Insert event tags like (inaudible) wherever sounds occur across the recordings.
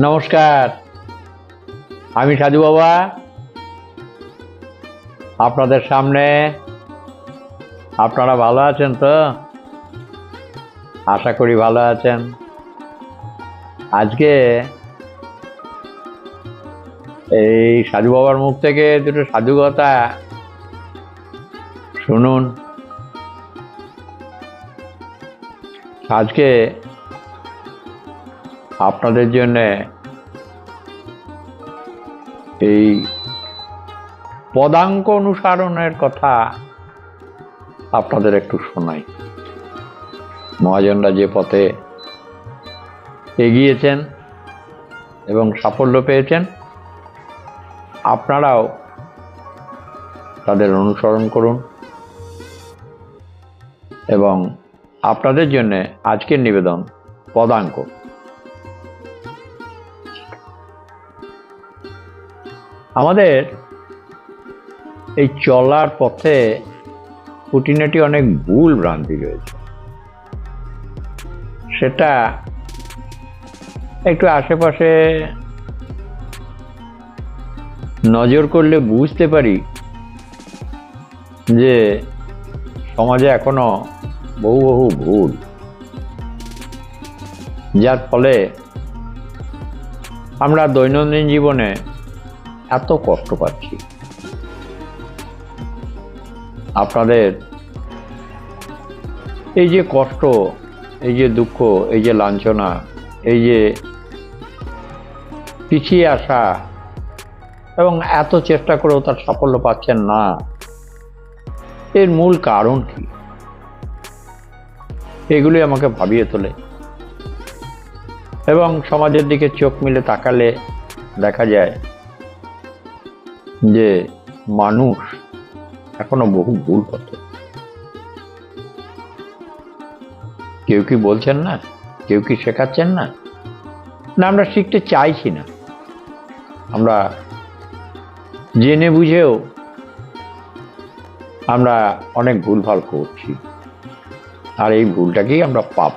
নমস্কার। আমি সাধু বাবা। আপনাদের সামনে আপনারা ভালো আছেন তো? আশা করি ভালো আছেন। আজকে এই সাধু বাবার মুখ থেকে দুটো সাধু কথা শুনুন। আজকে আপনাদের জন্যে এই পদাঙ্ক অনুসরণের কথা আপনাদের একটু শোনাই। মহাজনরা যে পথে এগিয়েছেন এবং সাফল্য পেয়েছেন, আপনারাও তাদের অনুসরণ করুন এবং আপনাদের জন্য আজকের নিবেদন পদাঙ্ক। আমাদের এই চলার পথে খুঁটিনাটি অনেক ভুল ভ্রান্তি রয়েছে। সেটা একটু আশেপাশে নজর করলে বুঝতে পারি যে সমাজে এখনও বহু বহু ভুল। যার ফলে আমরা দৈনন্দিন জীবনে এত কষ্ট পাচ্ছি। আপনাদের এই যে কষ্ট, এই যে দুঃখ, এই যে লাঞ্ছনা, এই যে পিছিয়ে আসা এবং এত চেষ্টা করেও তার সাফল্য পাচ্ছেন না, এর মূল কারণ কি? এগুলি আমাকে ভাবিয়ে তোলে। এবং সমাজের দিকে চোখ মিলে তাকালে দেখা যায় যে মানুষ এখনও বহু ভুল করত কেউ কি বলছেন না? কেউ কি শেখাচ্ছেন না? না, আমরা শিখতে চাইছি না। আমরা জেনে বুঝেও আমরা অনেক ভুলভাল করছি। আর এই ভুলটাকেই আমরা পাপ।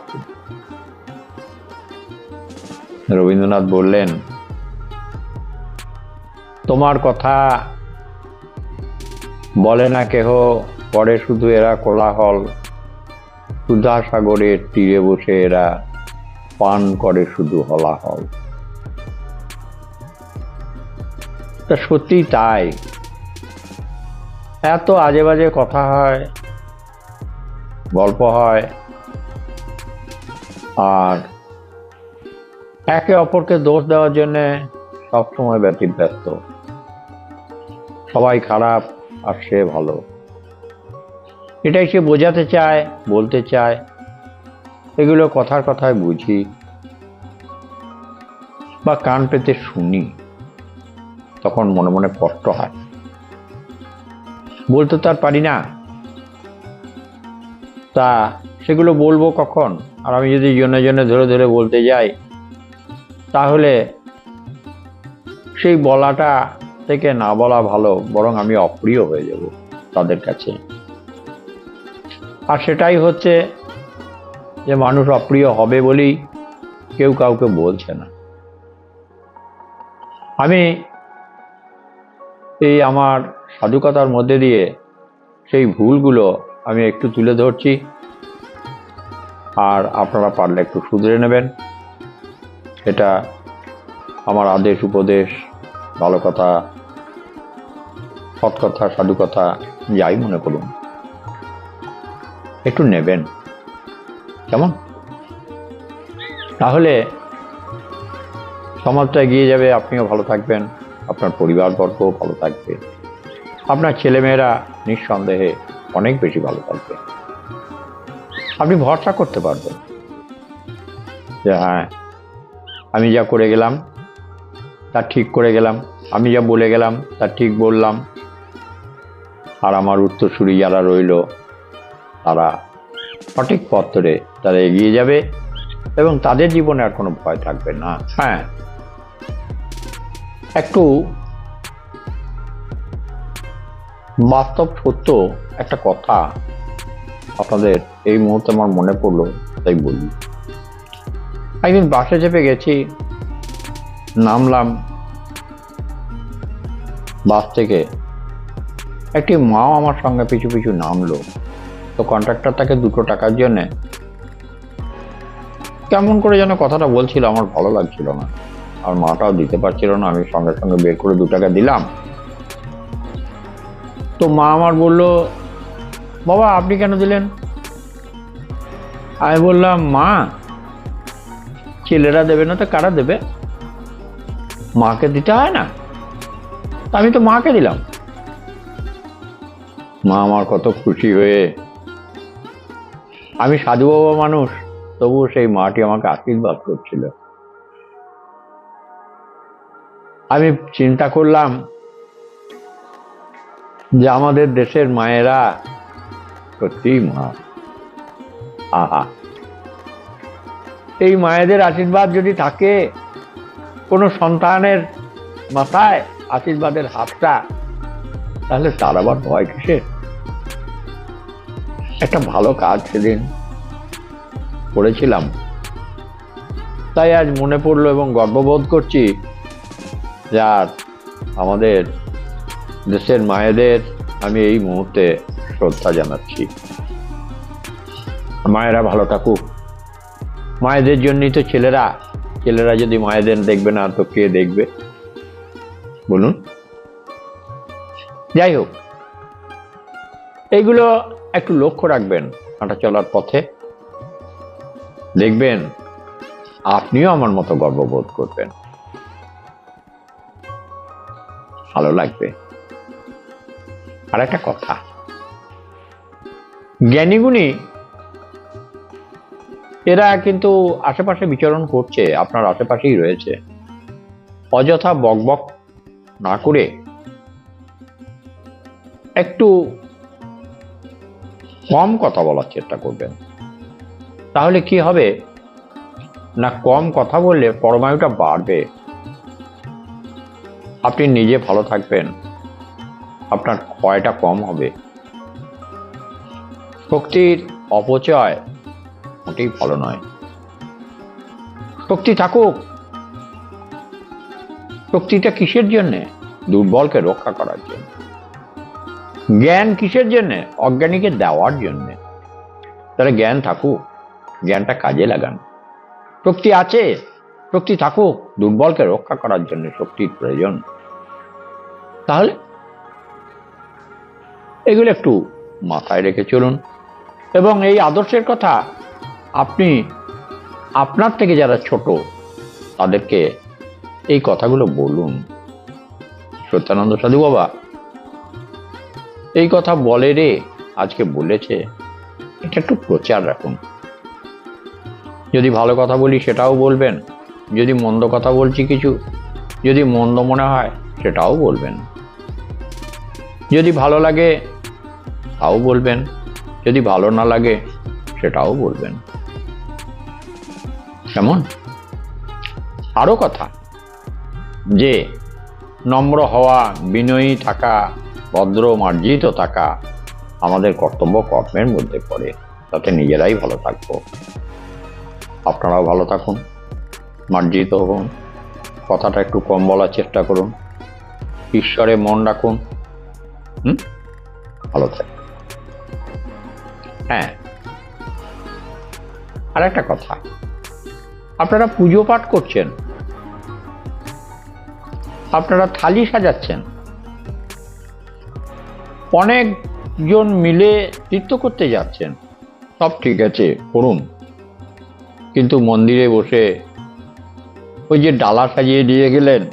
রবীন্দ্রনাথ বললেন তোমার কথা বলে না কেহ। পরে শুধু এরা কোলাহল। সুধা সাগরের তীরে বসে এরা পান করে শুধু হলাহল। তা সত্যি তাই। এত আজে বাজে কথা হয়, গল্প হয়, আর একে অপরকে দোষ দেওয়ার জন্যে সবসময় ব্যতীত ব্যস্ত সবাই খারাপ আর সে ভালো। এটাই সে বোঝাতে চায়, বলতে চায়। এগুলো কথার কথায় বুঝি বা কান পেতে শুনি, তখন মনে মনে কষ্ট হয়। বলতে তো আর পারি না। তা সেগুলো বলব কখন? আর আমি যদি জনে জনে ধরে ধরে বলতে যাই, তাহলে সেই বলাটা থেকে না বলা ভালো, বরং আমি অপ্রিয় হয়ে যাব তাদের কাছে। আর সেটাই হচ্ছে যে মানুষ অপ্রিয় হবে বলেই কেউ কাউকে বলছে না। আমি এই আমার সাধুকতার মধ্যে দিয়ে সেই ভুলগুলো আমি একটু তুলে ধরছি। আর আপনারা পারলে একটু শুধরে নেবেন। এটা আমার আদেশ, উপদেশ, ভালো কথা সৎ কথা সাধু কথা যাই মনে করুন। একটু নেবেন। কেমন? তাহলে সমাজটা এগিয়ে যাবে, আপনিও ভালো থাকবেন, আপনার পরিবারবর্গও ভালো থাকবে, আপনার ছেলেমেয়েরা নিঃসন্দেহে অনেক বেশি ভালো থাকবে। আপনি ভরসা করতে পারবেন। যে হ্যাঁ আমি যা করে গেলাম, তা ঠিক করে গেলাম, আমি যা বলে গেলাম, তা ঠিক বললাম আর আমার উত্তরসূরি যারা রইল, তারা সঠিক পথ ধরে তারা এগিয়ে যাবে এবং তাদের জীবনে আর কোনো ভয় থাকবে না। হ্যাঁ। একটু বাস্তব সত্য একটা কথা আপনাদের এই মুহূর্তে আমার মনে পড়ল, তাই বলি। একদিন বাসে চেপে গেছি, নামলাম বাস থেকে। একটি মাও আমার সঙ্গে পিছু পিছু নামলো। তো কন্ট্রাক্টর তাকে দুটো টাকার জন্যে কেমন করে যেন কথাটা বলছিল, আমার ভালো লাগছিল না। আর মাটাও দিতে পারছিল না, আমি সঙ্গে সঙ্গে বের করে দু টাকা দিলাম। তো মা আমার বলল, বাবা, আপনি কেন দিলেন? আমি বললাম, মা, ছেলেরা দেবে না তো কারা দেবে? মাকে দিতে হয় না? আমি তো মাকে দিলাম। মা আমার কত খুশি হয়ে। আমি সাধু বাবা মানুষ, তবুও সেই মাটি আমাকে আশীর্বাদ করছিল। আমি চিন্তা করলাম যে আমাদের দেশের মায়েরা সত্যিই মা। আহা। এই মায়েদের আশীর্বাদ যদি থাকে, কোনো সন্তানের মাথায় আশীর্বাদের হাতটা, তাহলে তার আবার ভয় কিসের? একটা ভালো কাজ সেদিন করেছিলাম। তাই আজ মনে পড়ল এবং গর্ববোধ করছি যার আমাদের দেশের মায়েদের আমি এই মুহূর্তে শ্রদ্ধা জানাচ্ছি। মায়েরা ভালো থাকুক। মায়েদের জন্যই তো ছেলেরা ছেলেরা যদি মায়েদের দেখবে না তো কে দেখবে? বলুন। যাই হোক, এইগুলো একটু লক্ষ্য রাখবেন হাঁটা চলার পথে। দেখবেন, আপনিও আমার মতো গর্ববোধ করবেন। ভালো লাগবে। আর একটা কথা। জ্ঞানীগুণী, এরা কিন্তু আশেপাশে বিচরণ করছে, আপনার আশেপাশেই রয়েছে। অযথা বকবক না করে একটু কম কথা বলার চেষ্টা করবেন। তাহলে কি হবে? না, কম কথা বললে পরমায়ুটা বাড়বে। আপনি নিজে ভালো থাকবেন। আপনার ক্ষয়টা কম হবে। শক্তির অপচয় মোটেই ভালো নয়। শক্তি থাকুক। শক্তিটা কিসের জন্যে? দুর্বলকে রক্ষা করার জন্য। জ্ঞান কিসের জন্যে? অজ্ঞানীকে দেওয়ার জন্যে। তাহলে জ্ঞান থাকুক, জ্ঞানটা কাজে লাগান। শক্তি আছে, শক্তি থাকুক, দুর্বলকে রক্ষা করার জন্য শক্তির প্রয়োজন। তাহলে এগুলো একটু মাথায় রেখে চলুন। এবং এই আদর্শের কথা আপনি, আপনার থেকে যারা ছোট, তাদেরকে এই কথাগুলো বলুন। সত্যানন্দ সাধু বাবা এই কথা বলে রে, আজকে বলেছে। এটা একটু প্রচার রাখুন। যদি ভালো কথা বলি সেটাও বলবেন, যদি মন্দ কথা বলছি কিছু, যদি মন্দ মনে হয় সেটাও বলবেন। যদি ভালো লাগে তাও বলবেন, যদি ভালো না লাগে সেটাও বলবেন। কেমন? আরও কথা। যে নম্র হওয়া, বিনয়ী থাকা ভদ্র মার্জিত থাকা আমাদের কর্তব্য কর্মের মধ্যে পড়ে, তাতে নিজেরাই ভালো থাকব। আপনারাও ভালো থাকুন, মার্জিত হন। কথাটা একটু কম বলার চেষ্টা করুন। ঈশ্বরে মন রাখুন। হুম? ভালো থাকুন। হ্যাঁ। আর একটা কথা, আপনারা পুজো পাঠ করছেন, আপনারা থালি সাজাচ্ছেন। অনেকজন মিলে তীর্থ করতে যাচ্ছেন। সব ঠিক আছে, করুন। কিন্তু মন্দিরে বসে ওই যে ডালা সাজিয়ে দিয়ে গেলেন,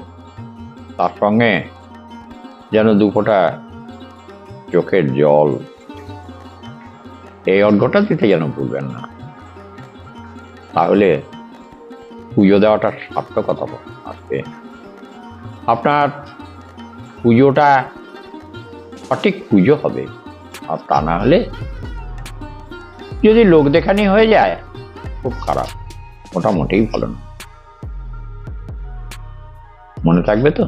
তার সঙ্গে যেন দু ফোঁটা চোখের জল। এই অর্ঘটা দিতে যেন ভুলবেন না। তাহলে পুজো দেওয়াটা সার্থকতা আসবে। আপনার পুজোটা সঠিক পুজো হবে। আর তা না হলে যদি লোক দেখানি হয়ে যায়, খুব খারাপ। ওটা মোটেই ভালো না। মনে থাকবে তো?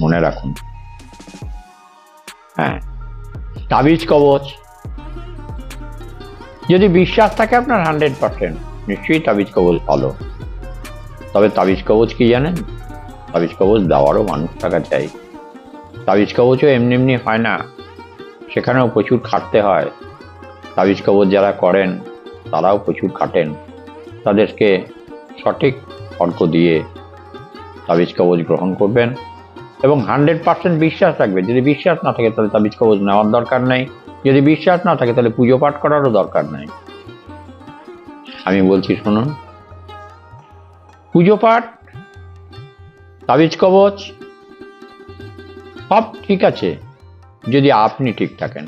মনে রাখুন। হ্যাঁ। তাবিজ কবচ। যদি বিশ্বাস থাকে আপনার হান্ড্রেড পার্সেন্ট, নিশ্চয়ই তাবিজ কবচ ভালো। তবে তাবিজ কবচ কি জানেন? তাবিজ কবচ দেওয়ারও মানুষ টাকা চাই। তাবিজ কবচও এমনি এমনি হয় না। সেখানেও প্রচুর খাটতে হয়। তাবিজ কবচ যারা করেন, তারাও প্রচুর খাটেন। তাদেরকে সঠিক অর্ক দিয়ে তাবিজ কবচ গ্রহণ করবেন এবং হান্ড্রেড পার্সেন্ট বিশ্বাস রাখবেন। যদি বিশ্বাস না থাকে, তাহলে তাবিজ কবচ নেওয়ার দরকার নেই। যদি বিশ্বাস না থাকে, তাহলে পুজো পাঠ করারও দরকার নেই। আমি বলছি, শুনুন। পুজো পাঠ, তাবিজ কবচ সব ঠিক আছে যদি আপনি ঠিক থাকেন।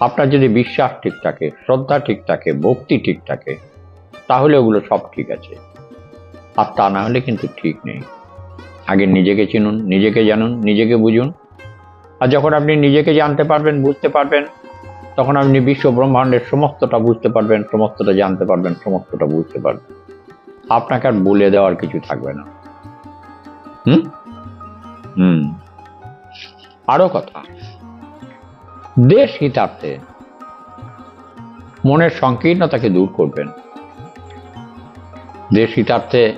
আপনার যদি বিশ্বাস ঠিক থাকে, শ্রদ্ধা ঠিক থাকে, ভক্তি ঠিক থাকে, তাহলে ওগুলো সব ঠিক আছে। আর তা না হলে কিন্তু ঠিক নেই। আগে নিজেকে চিনুন, নিজেকে জানুন, নিজেকে বুঝুন। আর যখন আপনি নিজেকে জানতে পারবেন, বুঝতে পারবেন, তখন আপনি বিশ্ব ব্রহ্মাণ্ডের সমস্তটা বুঝতে পারবেন, সমস্তটা জানতে পারবেন, সমস্তটা বুঝতে পারবেন। আপনাকে আর বলে দেওয়ার কিছু থাকবে না। হুম? হুম। আরও কথা। দেশ হিতার্থে মনের সংকীর্ণতাকে দূর করবেন। দেশ হিতার্থে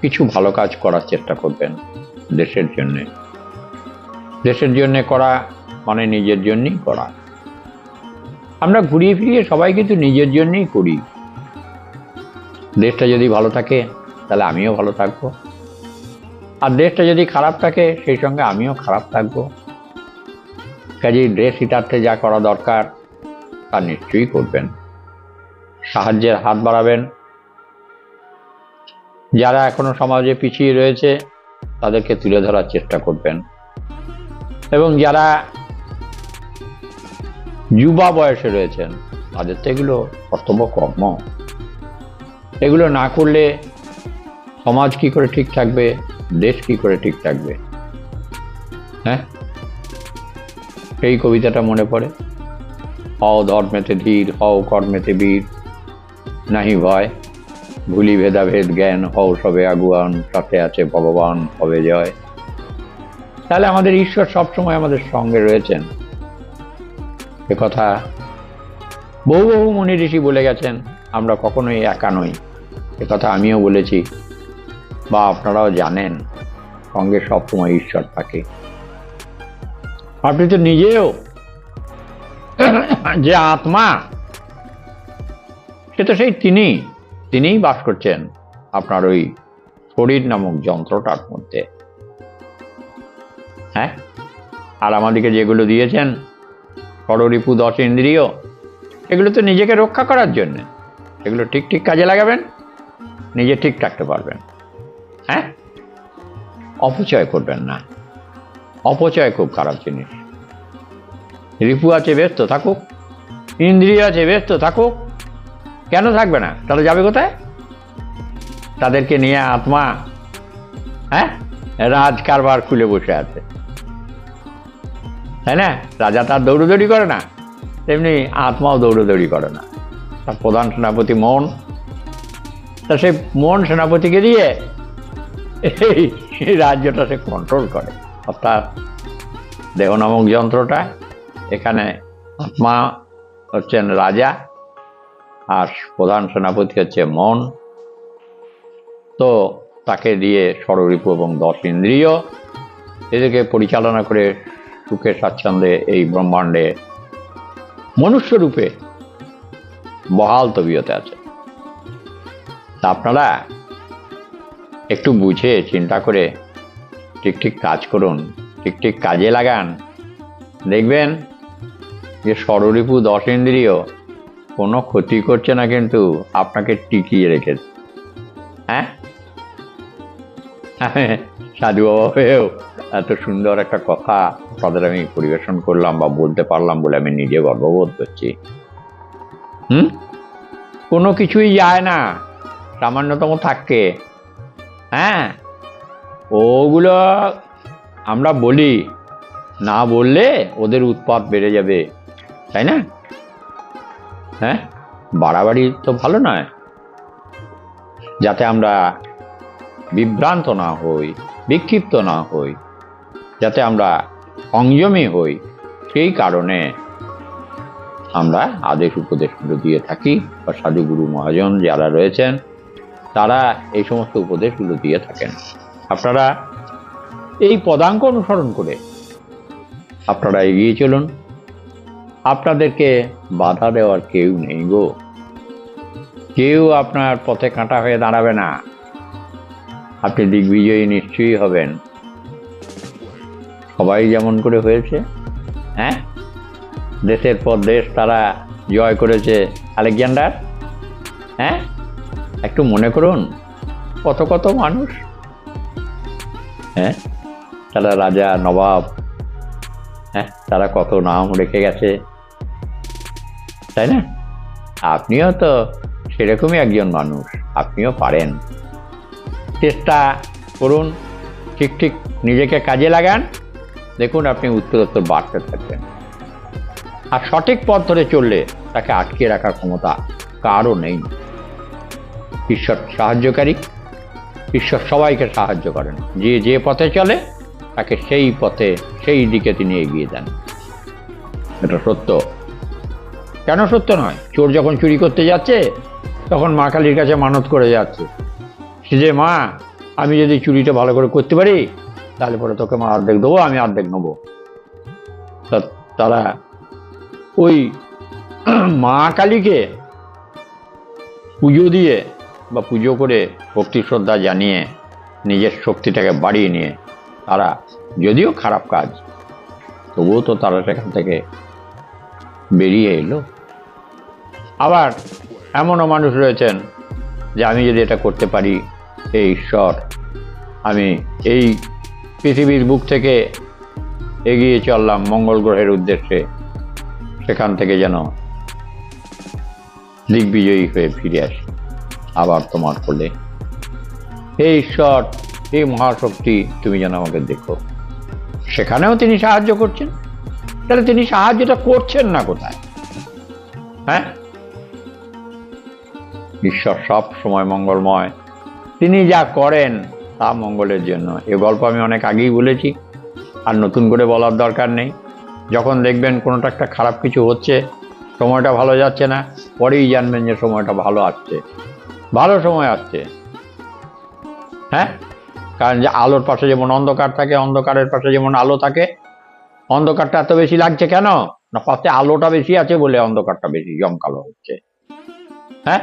কিছু ভালো কাজ করার চেষ্টা করবেন দেশের জন্য। দেশের জন্য করা মানে নিজের জন্যই করা। আমরা ঘুরিয়ে ফিরিয়ে সবাই কিন্তু নিজের জন্যই করি। দেশটা যদি ভালো থাকে, তাহলে আমিও ভালো থাকব। আর দেশটা যদি খারাপ থাকে, সেই সঙ্গে আমিও খারাপ থাকব। কাজেই দেশ হিতার্থে যা করা দরকার, তা নিশ্চয়ই করবেন। সাহায্যের হাত বাড়াবেন। যারা এখনও সমাজে পিছিয়ে রয়েছে, তাদেরকে তুলে ধরার চেষ্টা করবেন। এবং যারা যুবা বয়সে রয়েছেন, তাদের তো এগুলো কর্তব্য কর্ম এগুলো না করলে সমাজ কি করে ঠিক থাকবে? দেশ কি করে ঠিক থাকবে? হ্যাঁ? এই কবিতাটা মনে পড়ে? হও ধর্মেতে ধীর, হও কর্মেতে বীর। নাহি ভয়, ভুলি ভেদাভেদ জ্ঞান, হও সবে আগুয়ান, সাথে আছে ভগবান, হবে জয়। তাহলে আমাদের ঈশ্বর সবসময় আমাদের সঙ্গে রয়েছেন। এ কথা বহু বহু মুনি ঋষি বলে গেছেন, আমরা কখনোই একা নই। কথা আমিও বলেছি। বা আপনারাও জানেন, সঙ্গে সবসময় ঈশ্বর থাকে। আপনি তো নিজেও (coughs) যে আত্মা, সে তো সেই তিনি, তিনিই বাস করছেন আপনার ওই শরীর নামক যন্ত্রটার মধ্যে। হ্যাঁ? আর আমাদেরকে যেগুলো দিয়েছেন ষড়রিপু দশ ইন্দ্রিয়, এগুলো তো নিজেকে রক্ষা করার জন্য। এগুলো ঠিক ঠিক কাজে লাগাবেন, নিজে ঠিক থাকতে পারবেন। হ্যাঁ? অপচয় করবেন না। অপচয় খুব খারাপ জিনিস। রিপু আছে, ব্যস্ত থাকুক। ইন্দ্রিয় আছে, ব্যস্ত থাকুক। কেন থাকবে না? তাহলে যাবে কোথায়? তাদেরকে নিয়ে আত্মা হ্যাঁ? রাজ কারবার খুলে বসে আছে। তাই না? রাজা তার দৌড়দৌড়ি করে না। তেমনি আত্মাও দৌড়দৌড়ি করে না। তার প্রধান সেনাপতি মন। তা সেই মন সেনাপতিকে দিয়ে এই রাজ্যটা সে কন্ট্রোল করে। অর্থাৎ দেহ নামক যন্ত্রটা, এখানে আত্মা হচ্ছেন রাজা, আর প্রধান সেনাপতি হচ্ছে মন। তো তাকে দিয়ে ষড়রিপু এবং দশ ইন্দ্রিয়। এদেরকে পরিচালনা করে সুখে স্বাচ্ছন্দ্যে এই ব্রহ্মাণ্ডে মনুষ্যরূপে বহাল তবিয়তে আছে। আপনারা একটু বুঝে, চিন্তা করে ঠিক ঠিক কাজ করুন, ঠিক ঠিক কাজে লাগান। দেখবেন যে ষড়রিপু দশ ইন্দ্রিয় কোনো ক্ষতি করছে না কিন্তু আপনাকে টিকিয়ে রেখেছে হ্যাঁ সাধু বাবা হয়েও এত সুন্দর একটা কথা তাদের আমি পরিবেশন করলাম বা বলতে পারলাম বলে আমি নিজে গর্ববোধ করছি। হুম? কোনো কিছুই যায় না, সামান্যতম থাকে। হ্যাঁ? ওগুলো আমরা বলি। না বললে ওদের উৎপাত বেড়ে যাবে। তাই না? হ্যাঁ? বাড়াবাড়ি তো ভালো নয়। যাতে আমরা বিভ্রান্ত না হই, বিক্ষিপ্ত না হই, যাতে আমরা সংযমী হই। সেই কারণে আমরা আদেশ উপদেশগুলো দিয়ে থাকি। বা সাধুগুরু মহাজন যারা রয়েছেন তারা এই সমস্ত উপদেশগুলো দিয়ে থাকেন। আপনারা এই পদাঙ্ক অনুসরণ করে আপনারা এগিয়ে চলুন। আপনাদেরকে বাধা দেওয়ার কেউ নেই গো। কেউ আপনার পথে কাঁটা হয়ে দাঁড়াবে না। আপনি দিগ্বিজয়ী নিশ্চয়ই হবেন। সবাই যেমন করে হয়েছে হ্যাঁ? দেশের পর দেশ তারা জয় করেছে, আলেকজান্ডার হ্যাঁ? একটু মনে করুন, কত কত মানুষ? হ্যাঁ? তারা রাজা, নবাব হ্যাঁ? তারা কত নাম রেখে গেছে। তাই না? আপনিও তো সেরকমই একজন মানুষ, আপনিও পারেন। চেষ্টা করুন, ঠিক ঠিক নিজেকে কাজে লাগান। দেখুন আপনি উত্তরোত্তর বাড়তে থাকবেন। আর সঠিক পথ ধরে চললে তাকে আটকে রাখার ক্ষমতা কারও নেই। ঈশ্বর সাহায্যকারী। ঈশ্বর সবাইকে সাহায্য করেন। যে যে পথে চলে, তাকে সেই পথে, সেই দিকে তিনি এগিয়ে দেন এটা সত্য। কেন সত্য নয়? চোর যখন চুরি করতে যাচ্ছে, তখন মা কালীর কাছে মানত করে যাচ্ছে। সে যে, মা, আমি যদি চুরিটা ভালো করে করতে পারি, তাহলে পরে তোকে মা অর্ধেক দেবো, আমি অর্ধেক নেব। তারা ওই মা কালীকে পুজো দিয়ে বা পুজো করে ভক্তি শ্রদ্ধা জানিয়ে, নিজের শক্তিটাকে বাড়িয়ে নিয়ে, তারা যদিও খারাপ কাজ, তবুও তো তারা সেখান থেকে বেরিয়ে এলো। আবার এমনও মানুষ রয়েছেন যে আমি যদি এটা করতে পারি এই ঈশ্বর, আমি এই পৃথিবীর বুক থেকে এগিয়ে চললাম মঙ্গল গ্রহের উদ্দেশ্যে, সেখান থেকে যেন দিগ্বিজয়ী হয়ে ফিরে আসি। আবার তোমার কোলে। হে ঈশ্বর হে মহাশক্তি তুমি যেন আমাকে দেখো। সেখানেও তিনি সাহায্য করছেন। তাহলে তিনি সাহায্যটা করছেন না কোথায়? হ্যাঁ? ঈশ্বর সব সময় মঙ্গলময়। তিনি যা করেন, তা মঙ্গলের জন্য। এ গল্প আমি অনেক আগেই বলেছি, আর নতুন করে বলার দরকার নেই। যখন দেখবেন কোনোটা একটা খারাপ কিছু হচ্ছে, সময়টা ভালো যাচ্ছে না, পরেই জানবেন যে সময়টা ভালো আসছে। ভালো সময় আসছে। হ্যাঁ? কারণ যে আলোর পাশে যেমন অন্ধকার থাকে, অন্ধকারের পাশে যেমন আলো থাকে, অন্ধকারটা এত বেশি লাগছে কেন? না, পাশে আলোটা বেশি আছে বলে অন্ধকারটা বেশি জমকালো হচ্ছে। হ্যাঁ?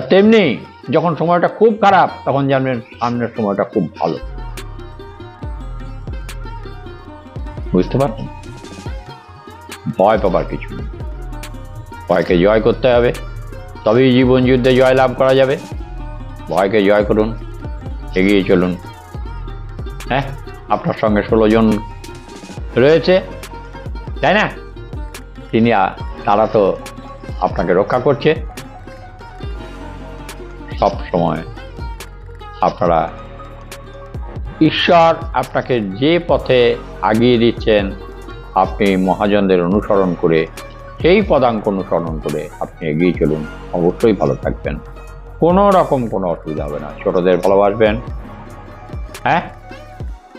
তেমনি যখন সময়টা খুব খারাপ, তখন জানবেন সামনের সময়টা খুব ভালো। বুঝতে পারছেন? ভয় পাবার কিছু নেই। ভয়কে জয় করতে হবে। তবেই জীবন যুদ্ধে জয় লাভ করা যাবে। ভয়কে জয় করুন, এগিয়ে চলুন। হ্যাঁ আপনার সঙ্গে ষোলো জন রয়েছে, তাই না? তিনি তারা তো আপনাকে রক্ষা করছে। সব সময় আপনারা ঈশ্বর আপনাকে যে পথে আগিয়ে দিচ্ছেন, আপনি মহাজনদের অনুসরণ করে সেই পদাঙ্ক অনুসরণ করে আপনি এগিয়ে চলুন। অবশ্যই ভালো থাকবেন। কোনো রকম কোনো অসুবিধা হবে না। ছোটদের ভালোবাসবেন। হ্যাঁ?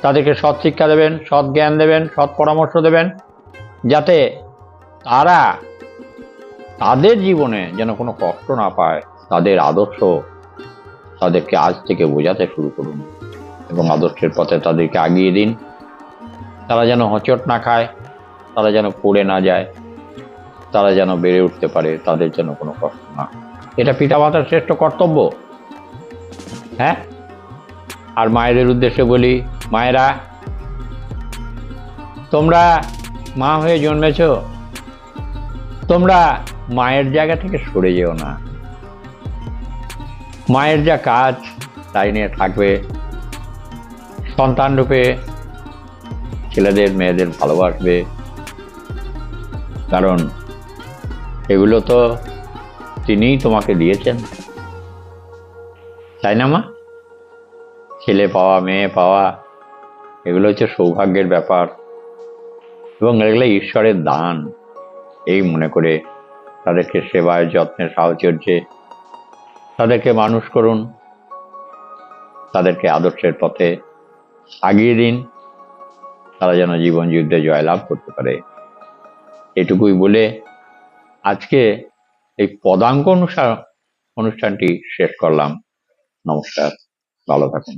তাদেরকে সৎ শিক্ষা দেবেন, সৎ জ্ঞান দেবেন, সৎ পরামর্শ দেবেন, যাতে তারা তাদের জীবনে যেন কোনো কষ্ট না পায়, তাদের আদর্শ তাদেরকে আজ থেকে বোঝাতে শুরু করুন এবং আদর্শের পথে তাদেরকে আগিয়ে দিন। তারা যেন হোঁচট না খায়, তারা যেন পড়ে না যায়। তারা যেন বেড়ে উঠতে পারে, তাদের যেন কোনো কষ্ট না। এটা পিতামাতার শ্রেষ্ঠ কর্তব্য। হ্যাঁ? আর মায়েদের উদ্দেশ্যে বলি, মায়েরা, তোমরা মা হয়ে জন্মেছ, তোমরা মায়ের জায়গা থেকে সরে যেও না। মায়ের যা কাজ, তাই নিয়ে থাকবে। সন্তান রূপে ছেলেদের, মেয়েদের ভালোবাসবে। কারণ এগুলো তো তিনিই তোমাকে দিয়েছেন। তাই না মা? ছেলে পাওয়া, মেয়ে পাওয়া, এগুলো হচ্ছে সৌভাগ্যের ব্যাপার। এবং এগুলো ঈশ্বরের দান। এই মনে করে তাদেরকে সেবায়, যত্নে, সাহচর্যে তাদেরকে মানুষ করুন। তাদেরকে আদর্শের পথে আগিয়ে দিন। তারা যেন জীবন যুদ্ধে জয়লাভ করতে পারে। এটুকুই বলে আজকে এই পদাঙ্ক অনুসার অনুষ্ঠানটি শেষ করলাম। নমস্কার ভালো থাকুন।